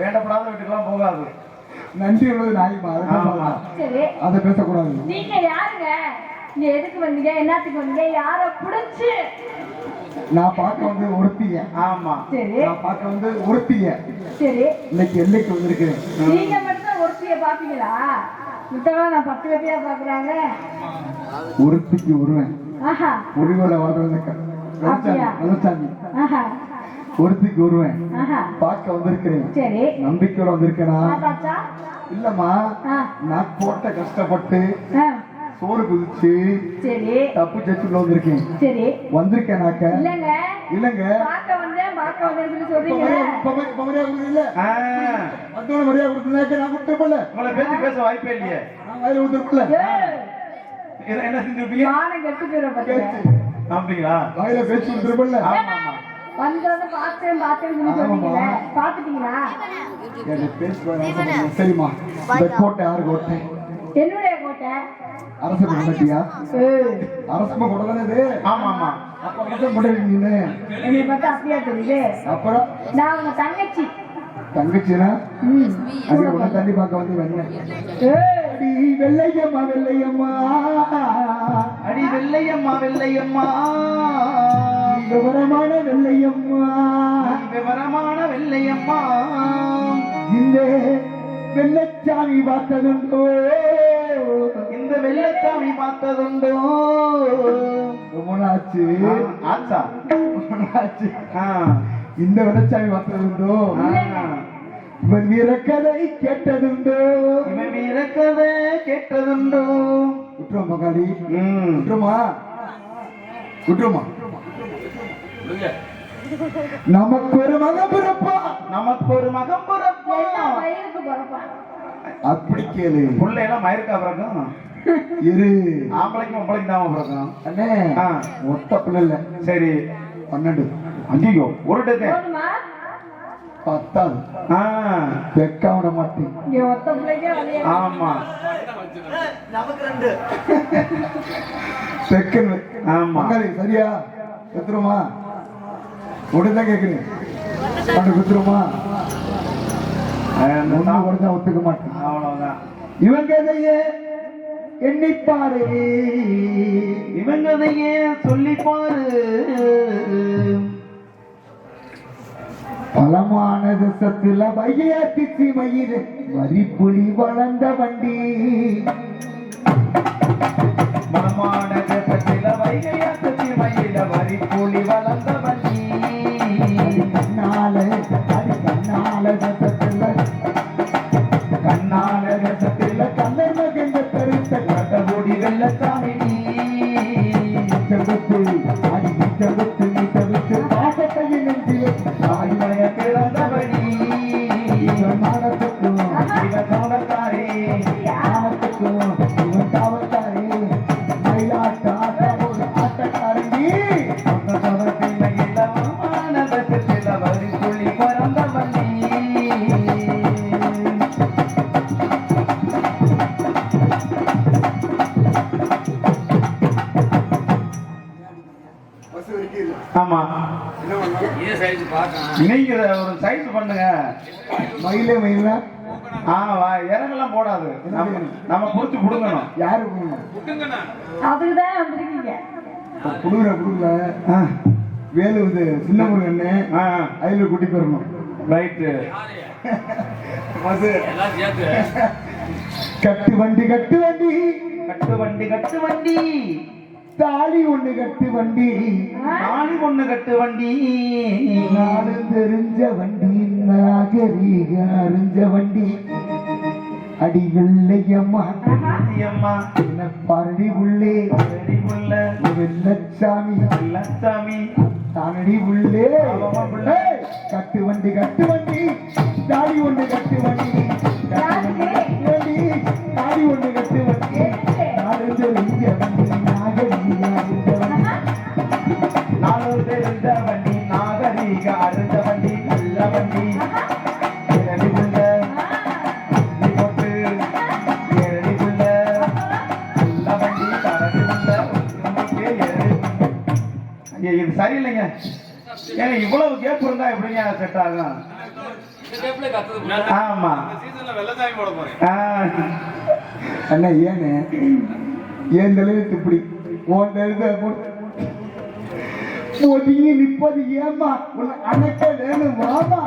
வேண்டப்படாத வீட்டுக்கெல்லாம் போகாது. நன்றி உள்ளது நாய்மா அதை பேசக்கூடாது. நீங்க யாருங்க? நீங்க எதுக்கு வந்தீங்க? என்னத்துக்கு வந்தீங்க? யார புடிச்சு? நான் பார்க்க வந்து ஒருத்திய ஆமா. சரி. நான் பார்க்க வந்து ஒருத்திய சரி. இன்னைக்கு எல்லைக்கு வந்திருக்கேன். நீங்க மட்டும் ஒருத்திய பாப்பீங்களா மித்தவங்க நான் பத்து பேர்த்தையா பாக்குறாங்க ஒருத்திக்கு ஒருவன். ஆஹா. ஒருவேளை வாழ்றது அப்படியா? வெள்ளச்சாமி ஆஹா. ஒருத்திக்கு ஒருவன் ஆஹா. பார்க்க வந்திருக்கிறேன். சரி. நம்பிக்கையோட வந்திருக்கேனா? இல்லம்மா நான் போட்ட கஷ்டப்பட்டு சோறு குதிச்சு சரி. தப்பு சச்சுல வந்திருக்கேன். சரி. வந்திருக்கேனாக்க? இல்லங்க. இல்லங்க. பார்க்க வந்தேன் பார்க்க வந்தேன்னு இப்ப சொல்றீங்க. மரியாதை- இப்ப வந்தவன கொடுத்தனாக்க நான் கொடுத்துருப்பல உங்களை பேசி பேச வாய்ப்பே இல்லையே. நான் வாயில கொடுத்துருப்பல என்ன என்ன செஞ்சிருப்பீங்க? மானம் கெட்டு போயிடும் அப்படிங்களா வாயில பேச்சு கொடுத்துருப்பல ஆமா ஆமா வந்ததை பார்த்தேன் பார்த்தேன்னு சொன்னீங்களே பேச சரிம்மா. இந்த கோட்டை யாரு கோட்டை? என்னுடைய கோட்டை? அரசு தானே இது? ஆமா ஆமா அப்ப மட்டும் கொண்டு நீனு என்னை பார்த்தா அப்படியா தெரியுது? அப்புறம்? நான் உங்க தங்கச்சி. தங்கச்சினா? ம். அது தண்ணி பார்க்க வந்து ஏய், அடி வெள்ளையம்மா வெள்ளையம்மா. அடி வெள்ளையம்மா வெள்ளையம்மா. விவரமான வெள்ளையம்மா. விவரமான வெள்ளையம்மா. இந்த வெள்ளச்சாமி பார்த்ததுண்டோ. இந்த வெள்ளச்சாமி பார்த்ததுண்டோ. ரொம்ப நாச்சு ஆ, ஆச்சா? ரொம்ப நாச்சு ஆ, இந்த வெள்ளச்சாமி பார்த்ததுண்டோ. இவன் வீரக்கதை கேட்டதுண்டோ. இவன் வீரக்கதை கேட்டதுண்டோ. குற்றம் மகாளி ம். குற்றமா குற்றமா நமக்கு ஒரு மகன் பிறப்பா? நமக்கு ஒரு மகம் பிறப்பா? எல்லாம் அப்படி கேளு. பிள்ளையெல்லாம் மயிருக்கா பிறக்கும்? இரு. ஆம்பளைக்கும் பொம்பளைக்கும் தான் பிறக்கும். அண்ணே. ஆ. மொத்த பிள்ளை இல்ல. சரி. பன்னெண்டு. ஐயோ ஒரு போதுமா? பத்தாவது ஆ. வெக்க விட மாட்டேன். ஆமா. செகண்ட் ஆமா. மங்காளி சரியா? பண்ணு வித்துருமா அந்த ஒண்ணு சா- உடஞ்சா ஒத்துக்க மாட்டேன். அவ்வளவுதான். இவன் கதையே எண்ணிப்பாரு. இவன் கதையே சொல்லி பாரு பலமான தேசத்துல சீமையில் வரி புலி வளர்ந்த வண்டி. மனமான بعد ما ஆமா. நீங்க ஒரு சைஸ் பண்ணுங்க. மயிலே மயிலா ஆ வா இறங்கெல்லாம் போடாது. நம்ம நம்ம புடிச்சு புடுங்கணும். யாரு அதுக்கு தான் வந்திருக்கீங்க. புடுங்குற ஆ, வேலு இது சின்ன முருகன்னு ஆ. அயில குட்டி பெறணும். ரைட்டு அது. கட்டு வண்டி கட்டு வண்டி. கட்டு வண்டி கட்டு வண்டி. தாலி ஒண்ணு கட்டு வண்டி. நாளி பொண்ணு கட்டு வண்டி. நானும் தெரிஞ்ச வண்டி நாகரீக அறிஞ்ச வண்டி. அடி வெள்ளையம்மா அம்மா பரடி உள்ளே. வெள்ளச்சாமி. லட்சாமி தானடி உள்ளே. கட்டு வண்டி கட்டு வண்டி. தாடி ஒண்ணு கட்டு வண்டி. இது சரியில்லைங்க. ஏங்க இவ்வளவு கேப் இருந்தா எப்படிங்க செட் ஆகும்? ஆமா. சீசன்ல ஆ, அண்ணா ஏன்னு ஏன் எழுத்து இப்படி? உன் எழுத ஒதுங்கி நிப்பது ஏமா? உன்னை அணைக்க வேணும் வாமா.